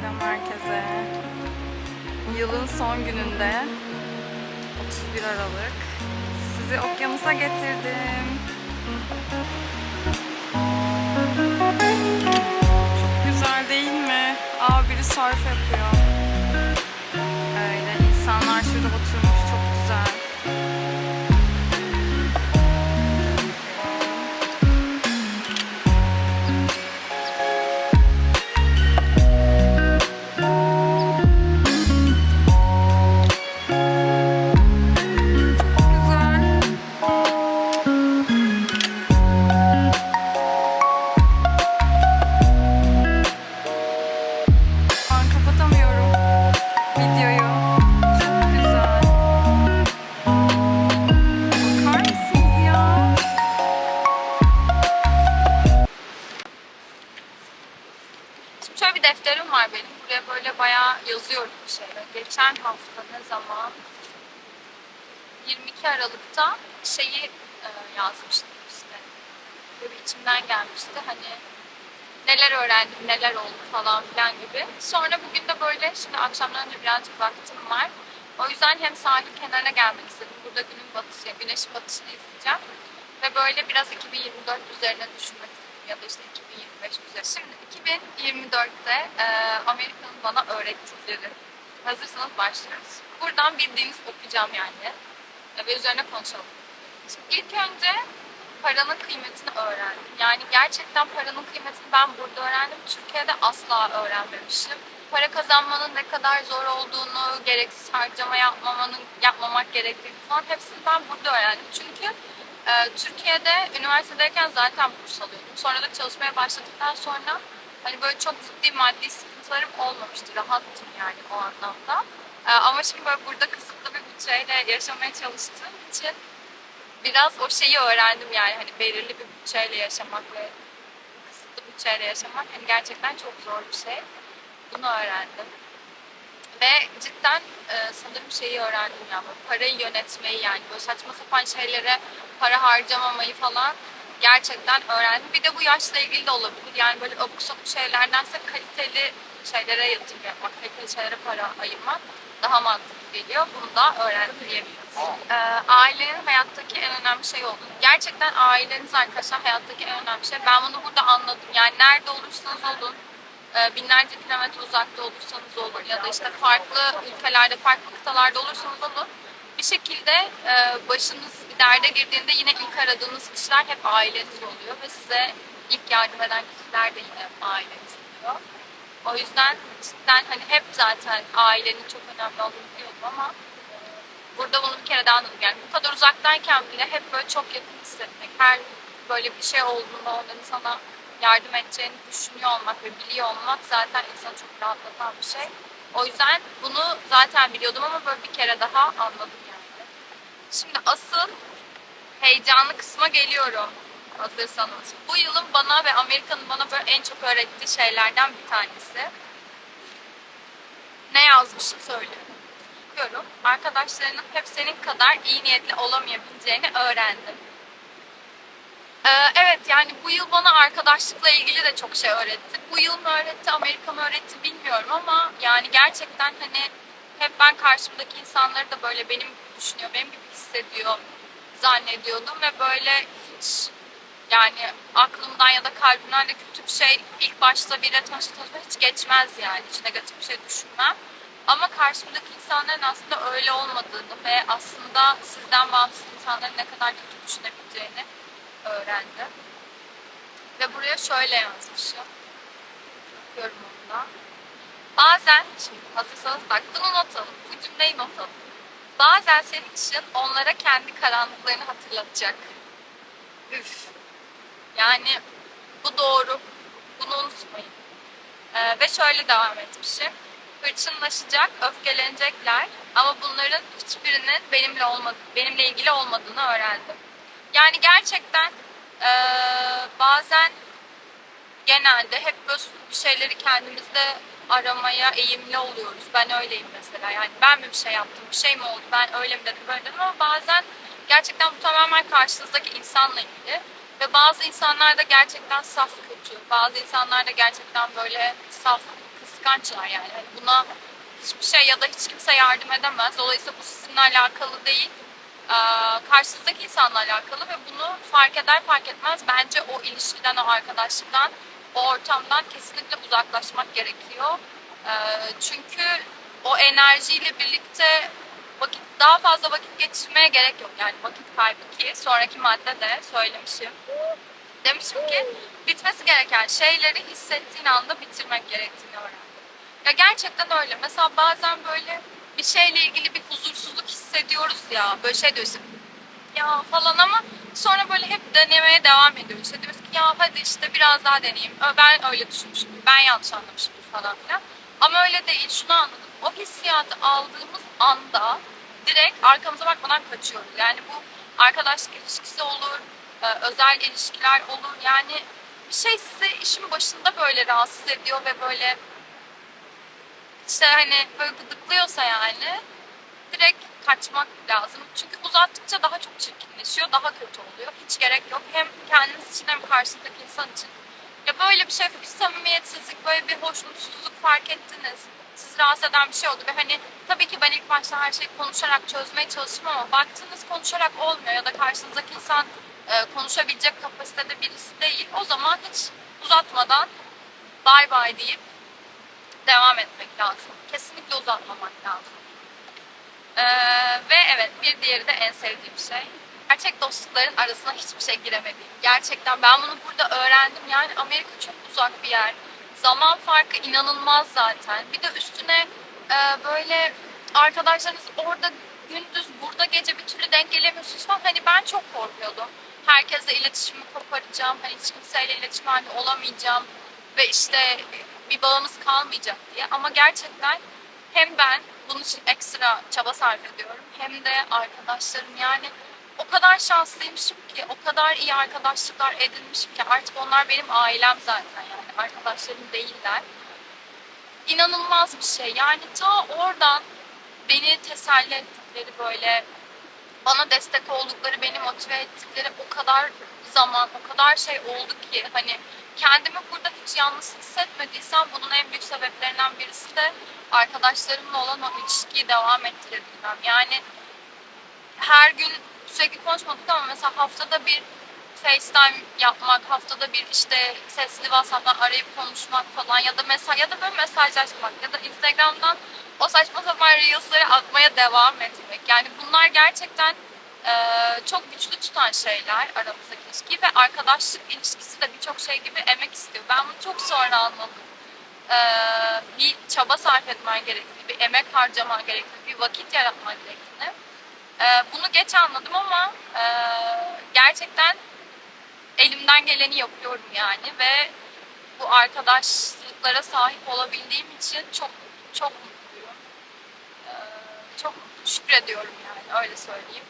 Selam herkese. Yılın son gününde 31 Aralık. Sizi okyanusa getirdim. Çok güzel değil mi? Aa biri surf yapıyor. Aralık'ta şeyi e, yazmıştım işte. Böyle içimden gelmişti. Hani neler öğrendim, neler oldu falan filan gibi. Sonra bugün de böyle şimdi akşamdan önce birazcık vaktim var. O yüzden hem sahil kenarına gelmek istedim. Burada günün batışı, güneşin batışını izleyeceğim. Ve böyle biraz 2024 üzerine düşünmek istedim ya da işte 2025 üzerine. Şimdi 2024'te e, Amerika'nın bana öğrettikleri. Hazırsanız başlıyoruz. Buradan bildiğiniz okuyacağım yani. Ve üzerine konuşalım. Şimdi ilk önce paranın kıymetini öğrendim. Yani gerçekten paranın kıymetini ben burada öğrendim. Türkiye'de asla öğrenmemişim. Para kazanmanın ne kadar zor olduğunu, gereksiz harcama yapmamanın, yapmamak gerektiğini falan hepsini ben burada öğrendim. Çünkü e, Türkiye'de üniversitedeyken zaten burs alıyordum. Sonra da çalışmaya başladıktan sonra hani böyle çok ciddi maddi sıkıntılarım olmamıştı. Rahattım yani o anlamda. E, ama şimdi böyle burada kısıtlı bütçeyle yaşamaya çalıştığım için biraz o şeyi öğrendim yani hani belirli bir bütçeyle yaşamak ve kısıtlı bütçeyle yaşamak hani gerçekten çok zor bir şey. Bunu öğrendim. Ve cidden e, sanırım şeyi öğrendim ya böyle parayı yönetmeyi yani böyle saçma sapan şeylere para harcamamayı falan gerçekten öğrendim. Bir de bu yaşla ilgili de olabilir. Yani böyle abuk sabuk şeylerdense kaliteli şeylere yatırım yapmak, kaliteli şeylere para ayırmak daha mantıklı geliyor. Bunu da öğrendim diyebiliriz. Ee, ailenin hayattaki en önemli şey olduğunu. Gerçekten aileniz arkadaşlar hayattaki en önemli şey. Ben bunu burada anladım. Yani nerede olursanız olun, e, binlerce kilometre uzakta olursanız olun ya da işte farklı ülkelerde, farklı kıtalarda olursanız olun bir şekilde e, başınız bir derde girdiğinde yine ilk aradığınız kişiler hep aileniz oluyor ve size ilk yardım eden kişiler de yine aileniz oluyor. O yüzden cidden hani hep zaten ailenin çok önemli olduğunu biliyordum ama burada bunu bir kere daha anladım. Yani bu kadar uzaktayken bile hep böyle çok yakın hissetmek, her böyle bir şey olduğunda onların sana yardım edeceğini düşünüyor olmak ve biliyor olmak zaten insanı çok rahatlatan bir şey. O yüzden bunu zaten biliyordum ama böyle bir kere daha anladım yani. Şimdi asıl heyecanlı kısma geliyorum hazırsanız. Bu yılın bana ve Amerika'nın bana böyle en çok öğrettiği şeylerden bir tanesi. Ne yazmışım söyleyeyim. Okuyorum. Arkadaşlarının hep senin kadar iyi niyetli olamayabileceğini öğrendim. Ee, evet yani bu yıl bana arkadaşlıkla ilgili de çok şey öğretti. Bu yıl mı öğretti, Amerika mı öğretti bilmiyorum ama yani gerçekten hani hep ben karşımdaki insanları da böyle benim gibi düşünüyor, benim gibi hissediyor zannediyordum ve böyle hiç yani aklımdan ya da kalbimden de kötü bir şey ilk başta biriyle tanıştığım hiç geçmez yani. Hiç negatif bir şey düşünmem. Ama karşımdaki insanların aslında öyle olmadığını ve aslında sizden bağımsız insanların ne kadar kötü düşünebileceğini öğrendim. Ve buraya şöyle yazmışım. Okuyorum onu da. Bazen, şimdi hazırsanız bak bunu not alın. Bu cümleyi not alın. Bazen senin için onlara kendi karanlıklarını hatırlatacak. Üf. Yani bu doğru. Bunu unutmayın. Ee, ve şöyle devam etmişim. Hırçınlaşacak, öfkelenecekler ama bunların hiçbirinin benimle olmadı, benimle ilgili olmadığını öğrendim. Yani gerçekten eee, bazen genelde hep böyle bir şeyleri kendimizde aramaya eğimli oluyoruz. Ben öyleyim mesela. Yani ben mi bir şey yaptım, bir şey mi oldu, ben öyle mi dedim, böyle dedim ama bazen gerçekten bu tamamen karşınızdaki insanla ilgili. Ve bazı insanlar da gerçekten saf kötü. Bazı insanlar da gerçekten böyle saf, kıskanç kıskançlar yani. Hani buna hiçbir şey ya da hiç kimse yardım edemez. Dolayısıyla bu sizinle alakalı değil. Karşınızdaki insanla alakalı ve bunu fark eder fark etmez bence o ilişkiden, o arkadaşlıktan, o ortamdan kesinlikle uzaklaşmak gerekiyor. Çünkü o enerjiyle birlikte vakit daha fazla vakit geçirmeye gerek yok. Yani vakit kaybı ki sonraki maddede söylemişim. Demişim ki bitmesi gereken şeyleri hissettiğin anda bitirmek gerektiğini öğrendim. Ya gerçekten öyle. Mesela bazen böyle bir şeyle ilgili bir huzursuzluk hissediyoruz ya. Böyle şey diyorsun ya falan ama sonra böyle hep denemeye devam ediyoruz. İşte diyoruz ki ya hadi işte biraz daha deneyeyim. Ben öyle düşünmüştüm. Ben yanlış anlamışımdır falan filan. Ama öyle değil. Şunu anladım. O hissiyatı aldığımız anda direkt arkamıza bakmadan kaçıyoruz. Yani bu arkadaşlık ilişkisi olur, e, özel ilişkiler olur. Yani bir şey size işin başında böyle rahatsız ediyor ve böyle işte hani böyle gıdıklıyorsa yani direkt kaçmak lazım. Çünkü uzattıkça daha çok çirkinleşiyor, daha kötü oluyor. Hiç gerek yok. Hem kendiniz için hem karşıdaki insan için. Ya böyle bir şey, bir samimiyetsizlik, böyle bir hoşnutsuzluk fark ettiniz. Sizi rahatsız eden bir şey oldu ve hani tabii ki ben ilk başta her şeyi konuşarak çözmeye çalıştım ama baktınız konuşarak olmuyor ya da karşınızdaki insan e, konuşabilecek kapasitede birisi değil. O zaman hiç uzatmadan bay bay deyip devam etmek lazım. Kesinlikle uzatmamak lazım. Ee, ve evet bir diğeri de en sevdiğim şey. Gerçek dostlukların arasına hiçbir şey giremediğim. Gerçekten ben bunu burada öğrendim. Yani Amerika çok uzak bir yer. Zaman farkı inanılmaz zaten. Bir de üstüne e, böyle arkadaşlarınız orada gündüz burada gece bir türlü denk gelemiyorsunuz falan. Hani ben çok korkuyordum. Herkesle iletişimi koparacağım. Hani hiç kimseyle iletişim halinde olamayacağım. Ve işte bir bağımız kalmayacak diye. Ama gerçekten hem ben bunun için ekstra çaba sarf ediyorum hem de arkadaşlarım yani o kadar şanslıymışım ki o kadar iyi arkadaşlıklar edinmişim ki artık onlar benim ailem zaten yani arkadaşlarım değiller. İnanılmaz bir şey yani ta oradan beni teselli ettikleri böyle bana destek oldukları, beni motive ettikleri o kadar zaman, o kadar şey oldu ki hani kendimi burada hiç yalnız hissetmediysem bunun en büyük sebeplerinden birisi de arkadaşlarımla olan o ilişkiyi devam ettirebilmem. Yani her gün sürekli konuşmadık ama mesela haftada bir FaceTime yapmak, haftada bir işte sesli WhatsApp'tan arayıp konuşmak falan ya da mesaj ya da böyle mesajlaşmak ya da Instagram'dan o saçma sapan Reels'ları atmaya devam etmek. Yani bunlar gerçekten e, çok güçlü tutan şeyler aramızdaki ilişkiyi ve arkadaşlık ilişkisi de birçok şey gibi emek istiyor. Ben bunu çok sonra anladım. E, bir çaba sarf etmen gerektiğini, bir emek harcaman gerektiğini, bir vakit yaratman gerektiğini. E, bunu geç anladım ama e, gerçekten elimden geleni yapıyorum yani ve bu arkadaşlıklara sahip olabildiğim için çok çok mutluyum. Ee, çok şükrediyorum yani öyle söyleyeyim.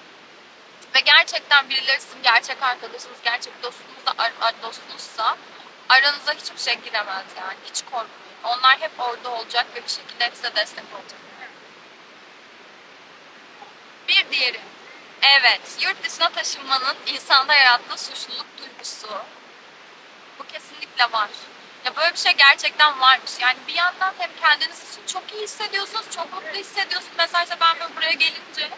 Ve gerçekten birileri sizin gerçek arkadaşınız, gerçek dostunuz da dostunuzsa aranıza hiçbir şey giremez yani. Hiç korkmayın. Onlar hep orada olacak ve bir şekilde hep size destek olacak. Diğeri. Evet, yurt dışına taşınmanın insanda yarattığı suçluluk duygusu. Bu kesinlikle var. Ya böyle bir şey gerçekten varmış. Yani bir yandan hem kendiniz için çok iyi hissediyorsunuz, çok mutlu hissediyorsunuz. Mesela ben böyle buraya gelince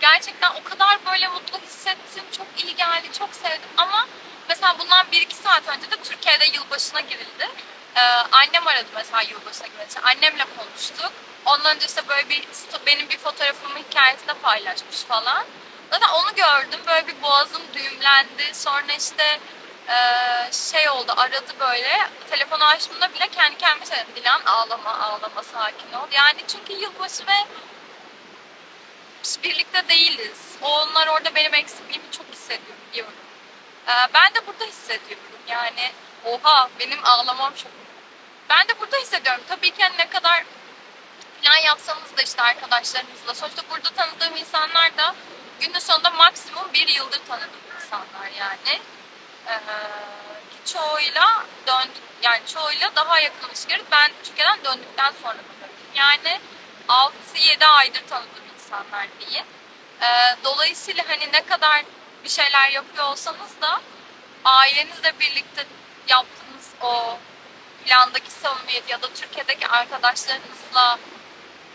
gerçekten o kadar böyle mutlu hissettim. Çok iyi geldi, çok sevdim. Ama mesela bundan 1-2 saat önce de Türkiye'de yılbaşına girildi. Ee, annem aradı mesela yılbaşına için. Annemle konuştuk. Ondan önce işte böyle bir benim bir fotoğrafımı hikayesinde paylaşmış falan. Zaten onu gördüm. Böyle bir boğazım düğümlendi. Sonra işte eee, şey oldu aradı böyle. Telefonu açtığımda bile kendi kendime söyledim. Dilan ağlama ağlama sakin ol. Yani çünkü yılbaşı ve biz birlikte değiliz. Onlar orada benim eksikliğimi çok hissediyor biliyorum. Eee, ben de burada hissediyorum. Yani oha benim ağlamam çok. Ben de burada hissediyorum. Tabii ki hani ne kadar plan yapsanız da işte arkadaşlarınızla. Sonuçta burada tanıdığım insanlar da günün sonunda maksimum bir yıldır tanıdığım insanlar yani. Ee, ki çoğuyla döndük, yani çoğuyla daha yakın ilişkileri ben Türkiye'den döndükten sonra tanıdım. Yani 6-7 aydır tanıdığım insanlar diye. Ee, dolayısıyla hani ne kadar bir şeyler yapıyor olsanız da ailenizle birlikte yaptığınız o plandaki samimiyet ya da Türkiye'deki arkadaşlarınızla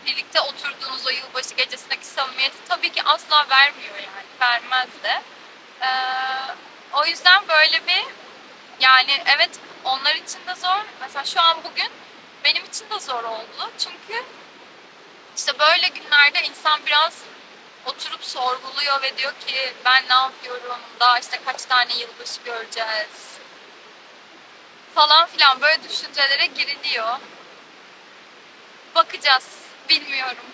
birlikte oturduğunuz o yılbaşı gecesindeki samimiyeti tabii ki asla vermiyor yani. Vermez de. Ee, o yüzden böyle bir yani evet onlar için de zor. Mesela şu an bugün benim için de zor oldu. Çünkü işte böyle günlerde insan biraz oturup sorguluyor ve diyor ki ben ne yapıyorum? Daha işte kaç tane yılbaşı göreceğiz? Falan filan böyle düşüncelere giriliyor. Bakacağız. Bilmiyorum.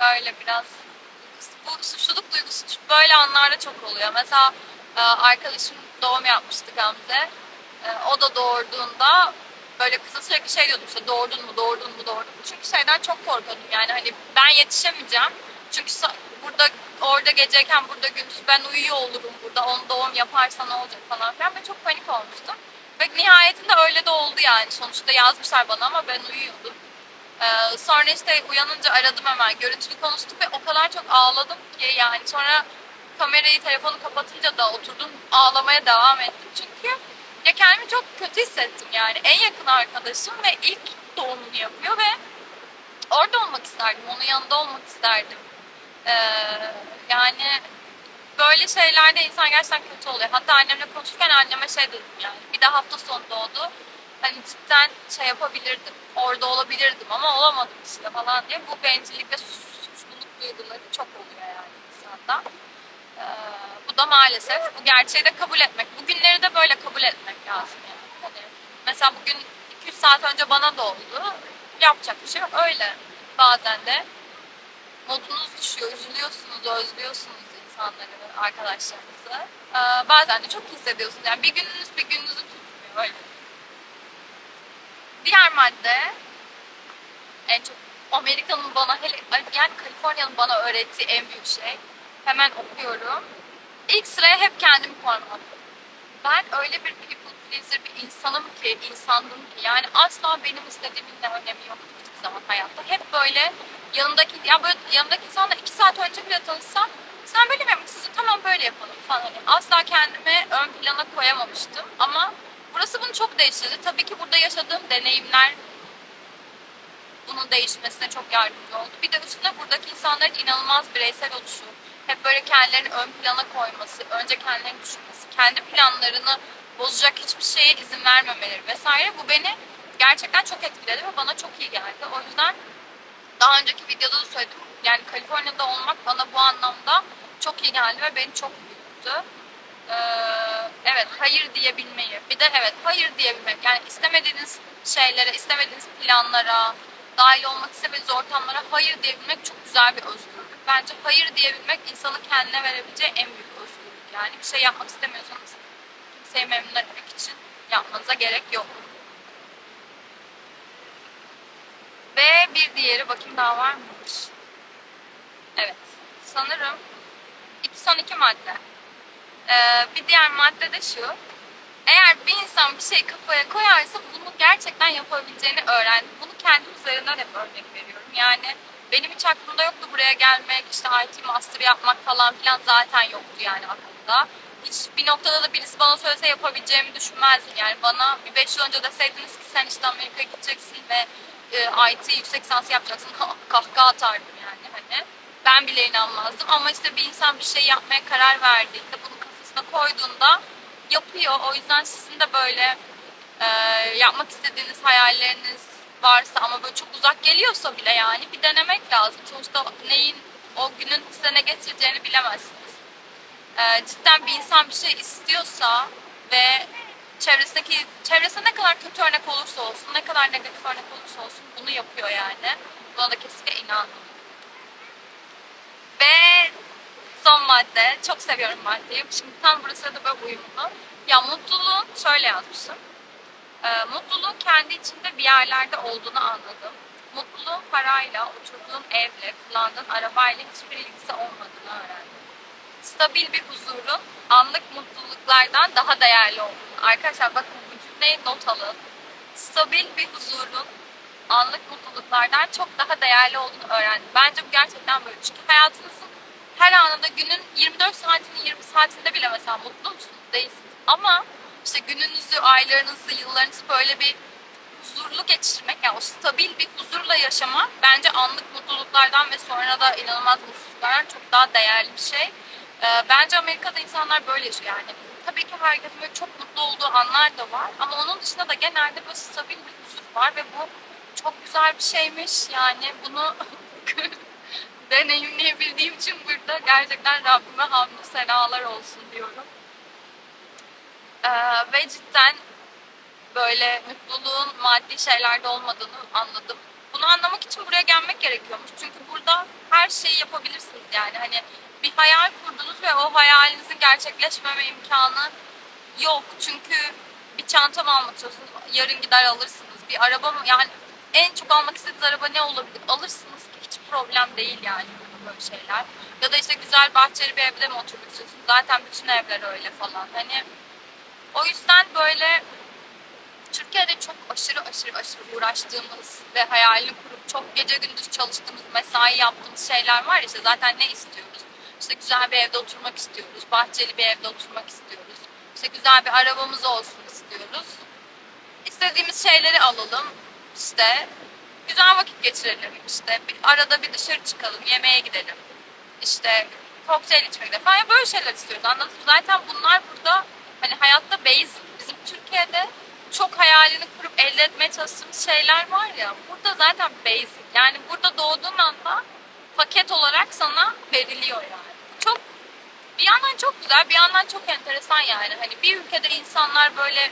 Böyle biraz. Bu suçluluk duygusu böyle anlarda çok oluyor. Mesela e, arkadaşım doğum yapmıştı Gamze. E, O da doğurduğunda böyle kıza sürekli şey diyordum işte doğurdun mu doğurdun mu doğurdun mu. Çünkü şeyden çok korkuyordum yani hani ben yetişemeyeceğim. Çünkü burada orada geceyken burada gündüz ben uyuyor olurum burada. Onun doğum yaparsa ne olacak falan filan. Ben çok panik olmuştum. Ve nihayetinde öyle de oldu yani. Sonuçta yazmışlar bana ama ben uyuyordum. Ee, sonra işte uyanınca aradım hemen. Görüntülü konuştuk ve o kadar çok ağladım ki yani sonra kamerayı, telefonu kapatınca da oturdum ağlamaya devam ettim. Çünkü ya kendimi çok kötü hissettim yani. En yakın arkadaşım ve ilk doğumunu yapıyor ve orada olmak isterdim. Onun yanında olmak isterdim. Ee, yani böyle şeylerde insan gerçekten kötü oluyor. Hatta annemle konuşurken anneme şey dedim yani. Bir de hafta sonu doğdu. Hani cidden şey yapabilirdim. Orada olabilirdim ama olamadım işte falan diye. Bu bencillik ve suçluluk duyguları çok oluyor yani insanda. Ee, bu da maalesef bu gerçeği de kabul etmek. Bugünleri de böyle kabul etmek lazım yani. Hani mesela bugün 200 saat önce bana doğdu. Yapacak bir şey yok. Öyle. Bazen de modunuz düşüyor, üzülüyorsunuz, özlüyorsunuz insanları, arkadaşlarınızı. Ee, bazen de çok hissediyorsunuz. Yani bir gününüz bir gününüzü tutmuyor öyle. Diğer madde en çok Amerika'nın bana yani Kaliforniya'nın bana öğrettiği en büyük şey. Hemen okuyorum. İlk sıraya hep kendimi koymak. Ben öyle bir people pleaser bir insanım ki, insandım ki yani asla benim istediğimin de önemi yoktu hiçbir zaman hayatta. Hep böyle yanımdaki, ya böyle yanımdaki insanla iki saat önce bile tanışsam sen böyle mi istiyorsun? Tamam böyle yapalım falan. Hani asla kendimi ön plana koyamamıştım ama burası bunu çok değiştirdi. Tabii ki burada yaşadığım deneyimler bunun değişmesine çok yardımcı oldu. Bir de üstüne buradaki insanların inanılmaz bireysel oluşu, hep böyle kendilerini ön plana koyması, önce kendilerini düşünmesi, kendi planlarını bozacak hiçbir şeye izin vermemeleri vesaire bu beni gerçekten çok etkiledi ve bana çok iyi geldi. O yüzden daha önceki videoda da söyledim. Yani Kaliforniya'da olmak bana bu anlamda çok iyi geldi ve beni çok büyüttü. Ee, evet hayır diyebilmeyi. Bir de evet hayır diyebilmek. Yani istemediğiniz şeylere, istemediğiniz planlara, dahil olmak istemediğiniz ortamlara hayır diyebilmek çok güzel bir özgürlük. Bence hayır diyebilmek insanın kendine verebileceği en büyük özgürlük. Yani bir şey yapmak istemiyorsanız kimseyi memnun etmek için yapmanıza gerek yok. Ve bir diğeri bakayım daha var mıymış? Evet. Sanırım iki, son iki madde. Ee, bir diğer madde de şu. Eğer bir insan bir şey kafaya koyarsa bunu gerçekten yapabileceğini öğrendim. Bunu kendim üzerinden hep örnek veriyorum. Yani benim hiç aklımda yoktu buraya gelmek, işte IT master yapmak falan filan zaten yoktu yani aklımda. Hiç bir noktada da birisi bana söylese yapabileceğimi düşünmezdim. Yani bana bir 5 yıl önce deseydiniz ki sen işte Amerika'ya gideceksin ve e, IT yüksek lisans yapacaksın kahkaha atardım yani hani. Ben bile inanmazdım ama işte bir insan bir şey yapmaya karar verdiğinde bunu kafasına koyduğunda yapıyor. O yüzden sizin de böyle e, yapmak istediğiniz hayalleriniz varsa ama böyle çok uzak geliyorsa bile yani bir denemek lazım. Sonuçta neyin o günün size ne getireceğini bilemezsiniz. E, cidden bir insan bir şey istiyorsa ve çevresindeki çevresinde ne kadar kötü örnek olursa olsun, ne kadar negatif örnek olursa olsun bunu yapıyor yani. Buna da kesinlikle inanın. Ve son madde. Çok seviyorum maddeyi. Şimdi tam burası da böyle uyumlu. Ya mutluluğun şöyle yazmışım. Ee, mutluluğun kendi içinde bir yerlerde olduğunu anladım. Mutluluğun parayla, oturduğun evle, kullandığın arabayla hiçbir ilgisi olmadığını öğrendim. Stabil bir huzurun anlık mutluluklardan daha değerli olduğunu. Arkadaşlar bakın bu cümleyi not alın. Stabil bir huzurun anlık mutluluklardan çok daha değerli olduğunu öğrendim. Bence bu gerçekten böyle. Çünkü hayatınızın her anında günün 24 saatinin 20 saatinde bile mesela mutlu musunuz? Değilsiniz. Ama işte gününüzü, aylarınızı, yıllarınızı böyle bir huzurlu geçirmek, yani o stabil bir huzurla yaşamak bence anlık mutluluklardan ve sonra da inanılmaz mutsuzluklardan çok daha değerli bir şey. Ee, bence Amerika'da insanlar böyle yaşıyor yani. Tabii ki herkesin böyle çok mutlu olduğu anlar da var ama onun dışında da genelde böyle stabil bir huzur var ve bu çok güzel bir şeymiş. Yani bunu deneyimleyebildiğim için burada gerçekten Rabbime hamdü senalar olsun diyorum. Ee, ve cidden böyle mutluluğun maddi şeylerde olmadığını anladım. Bunu anlamak için buraya gelmek gerekiyormuş. Çünkü burada her şeyi yapabilirsiniz yani. Hani bir hayal kurdunuz ve o hayalinizin gerçekleşmeme imkanı yok. Çünkü bir çanta mı almak istiyorsunuz? Yarın gider alırsınız. Bir araba mı? Yani en çok almak istediğiniz araba ne olabilir? Alırsınız ki hiç problem değil yani böyle şeyler. Ya da işte güzel bahçeli bir evde mi oturmak istiyorsunuz? Zaten bütün evler öyle falan. Hani o yüzden böyle Türkiye'de çok aşırı aşırı aşırı uğraştığımız ve hayalini kurup çok gece gündüz çalıştığımız, mesai yaptığımız şeyler var ya işte zaten ne istiyoruz? İşte güzel bir evde oturmak istiyoruz, bahçeli bir evde oturmak istiyoruz. İşte güzel bir arabamız olsun istiyoruz. İstediğimiz şeyleri alalım. İşte güzel vakit geçirelim işte. Bir, arada bir dışarı çıkalım, yemeğe gidelim. İşte kokteyl içmek de falan böyle şeyler istiyoruz anladınız mı? Zaten bunlar burada hani hayatta basic. Bizim Türkiye'de çok hayalini kurup elde etmeye çalıştığımız şeyler var ya burada zaten basic. Yani burada doğduğun anda paket olarak sana veriliyor yani. Çok bir yandan çok güzel, bir yandan çok enteresan yani. Hani bir ülkede insanlar böyle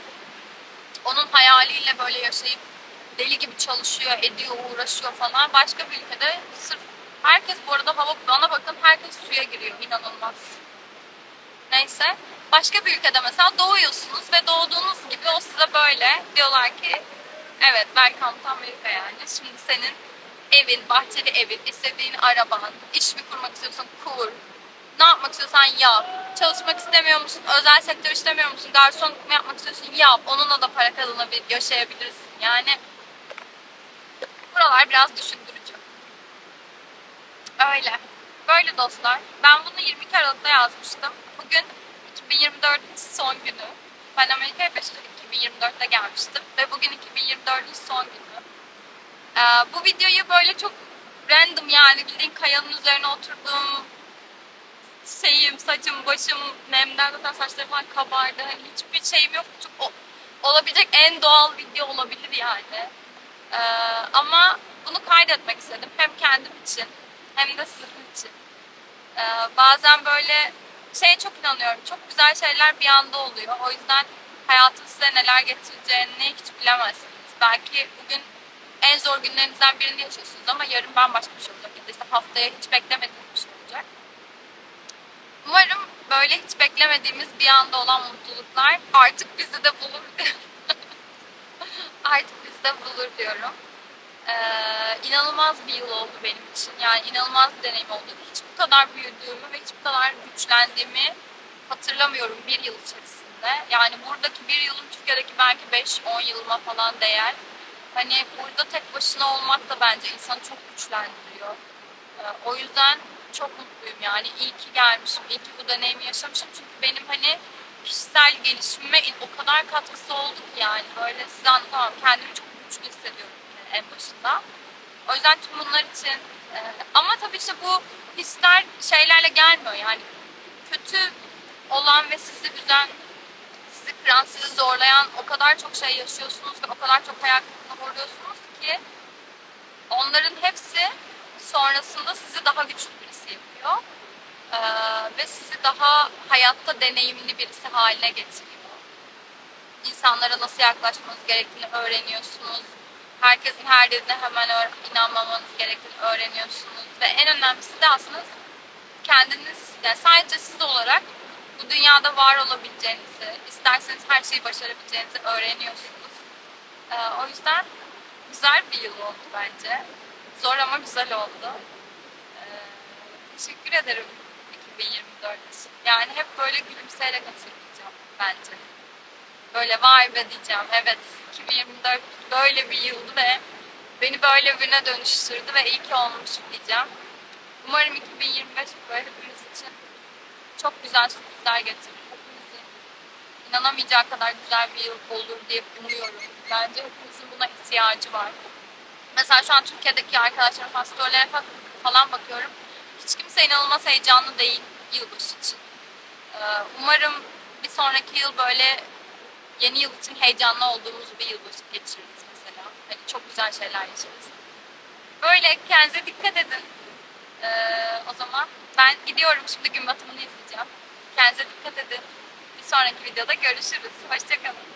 onun hayaliyle böyle yaşayıp deli gibi çalışıyor, ediyor, uğraşıyor falan. Başka bir ülkede sırf herkes bu arada hava bana bakın herkes suya giriyor inanılmaz. Neyse. Başka bir ülkede mesela doğuyorsunuz ve doğduğunuz gibi o size böyle diyorlar ki evet welcome to Amerika yani. Şimdi senin evin, bahçeli evin, istediğin araban, iş mi kurmak istiyorsan kur. Ne yapmak istiyorsan yap. Çalışmak istemiyor musun? Özel sektör istemiyor musun? Garsonluk mu yapmak istiyorsun? Yap. Onunla da para kazanabilir, yaşayabilirsin. Yani buralar biraz düşündürücü. Öyle. Böyle dostlar. Ben bunu 22 Aralık'ta yazmıştım. Bugün 2024'ün son günü. Ben Amerika'ya 5 Aralık 2024'te gelmiştim. Ve bugün 2024'ün son günü. Ee, bu videoyu böyle çok random yani bildiğin kayanın üzerine oturduğum şeyim, saçım, başım nemden zaten saçlarım falan kabardı. Hani hiçbir şeyim yok. Çok o- olabilecek en doğal video olabilir yani. Ee, ama bunu kaydetmek istedim. Hem kendim için hem de sizin için. Ee, bazen böyle şeye çok inanıyorum. Çok güzel şeyler bir anda oluyor. O yüzden hayatın size neler getireceğini hiç bilemezsiniz. Belki bugün en zor günlerinizden birini yaşıyorsunuz ama yarın bambaşka bir şey olacak. Ya işte haftaya hiç beklemediğiniz bir şey olacak. Umarım böyle hiç beklemediğimiz bir anda olan mutluluklar artık bizi de bulur. artık bizi de bulur diyorum. Ee, inanılmaz bir yıl oldu benim için. Yani inanılmaz bir deneyim oldu. Hiç bu kadar büyüdüğümü ve hiç bu kadar güçlendiğimi hatırlamıyorum bir yıl içerisinde. Yani buradaki bir yılım Türkiye'deki belki 5-10 yılıma falan değer. Hani burada tek başına olmak da bence insanı çok güçlendiriyor. Ee, o yüzden çok mutluyum yani. İyi ki gelmişim, iyi ki bu deneyimi yaşamışım. Çünkü benim hani kişisel gelişimime o kadar katkısı oldu ki yani. Böyle size anlatamam. Kendimi çok hissediyorum en başında. O yüzden tüm bunlar için e, ama tabii işte bu hisler şeylerle gelmiyor yani kötü olan ve sizi üzen, sizi kıran, sizi zorlayan o kadar çok şey yaşıyorsunuz ve o kadar çok hayal kırıklığına uğruyorsunuz ki onların hepsi sonrasında sizi daha güçlü birisi yapıyor. Ee, ve sizi daha hayatta deneyimli birisi haline getiriyor. İnsanlara nasıl yaklaşmanız gerektiğini öğreniyorsunuz. Herkesin her dediğine hemen inanmamanız gerektiğini öğreniyorsunuz. Ve en önemlisi de aslında kendiniz, yani sadece siz olarak bu dünyada var olabileceğinizi, isterseniz her şeyi başarabileceğinizi öğreniyorsunuz. Ee, o yüzden güzel bir yıl oldu bence. Zor ama güzel oldu. Ee, teşekkür ederim 2024 için. Yani hep böyle gülümseyerek hatırlayacağım bence. Böyle vay be diyeceğim. Evet 2024 böyle bir yıldı ve beni böyle birine dönüştürdü ve iyi ki olmuşum diyeceğim. Umarım 2025 böyle hepimiz için çok güzel sürprizler getirir. Hepimizin inanamayacağı kadar güzel bir yıl olur diye umuyorum. Bence hepimizin buna ihtiyacı var. Mesela şu an Türkiye'deki arkadaşlarım fa- falan bakıyorum. Hiç kimse inanılmaz heyecanlı değil yılbaşı için. Ee, Umarım bir sonraki yıl böyle yeni yıl için heyecanlı olduğumuz bir yılbaşı geçiririz mesela. Hani çok güzel şeyler yaşarız. Böyle kendinize dikkat edin. Ee, o zaman ben gidiyorum şimdi gün batımını izleyeceğim. Kendinize dikkat edin. Bir sonraki videoda görüşürüz. Hoşçakalın.